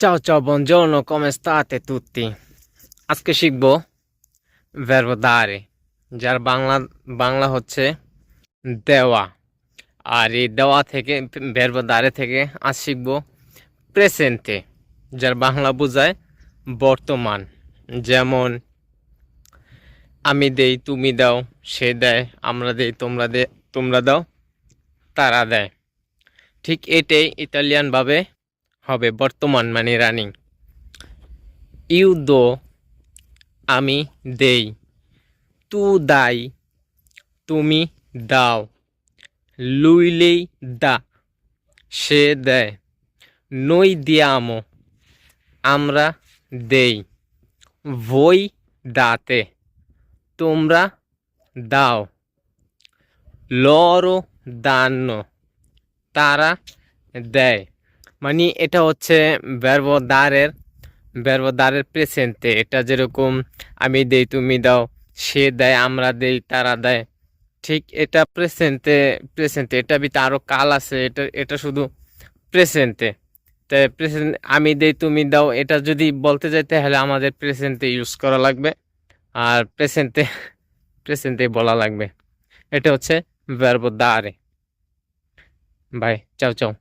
Ciao ciao, buongiorno, come state tutti? আজকে শিখব verbo dare. যার বাংলা বাংলা হচ্ছে দেওয়া আর এই দেওয়া থেকে verbo dare থেকে আজ শিখব প্রেসেন্টে যার বাংলা বোঝায় বর্তমান যেমন আমি দেই তুমি দাও সে দেয় আমরা দেই তোমরা দে তোমরা দাও তারা দেয় ঠিক এটাই ইতালিয়ানভাবে হবে বর্তমান মানে রানিং ইউ দো আমি দেই। তু দাই, তুমি দাও। লুইলেই দা, সে দেয়। নই দিয়ামো, আমরা দেই। ভই দাতে, তোমরা দাও। লরো দান্ন তারা দেয়। মানে এটা হচ্ছে ব্যর্ব দ্বারের প্রেসেন্টে এটা যেরকম আমি দেই, তুমি দাও, সে দেয়, আমরা দেই, তারা দেয়। ঠিক এটা প্রেসেন্টে প্রেসেন্টে এটা ভিতরে আরও কাল আছে, এটা এটা শুধু প্রেসেন্টে তাই প্রেসেন্ট আমি দেই, তুমি দাও, এটা যদি বলতে যাই, তাহলে আমাদের প্রেসেন্টে ইউজ করা লাগবে। আর প্রেসেন্টে প্রেসেন্টে বলা লাগবে। এটা হচ্ছে ব্যর্ব দ্বারে বাই চাও চাও।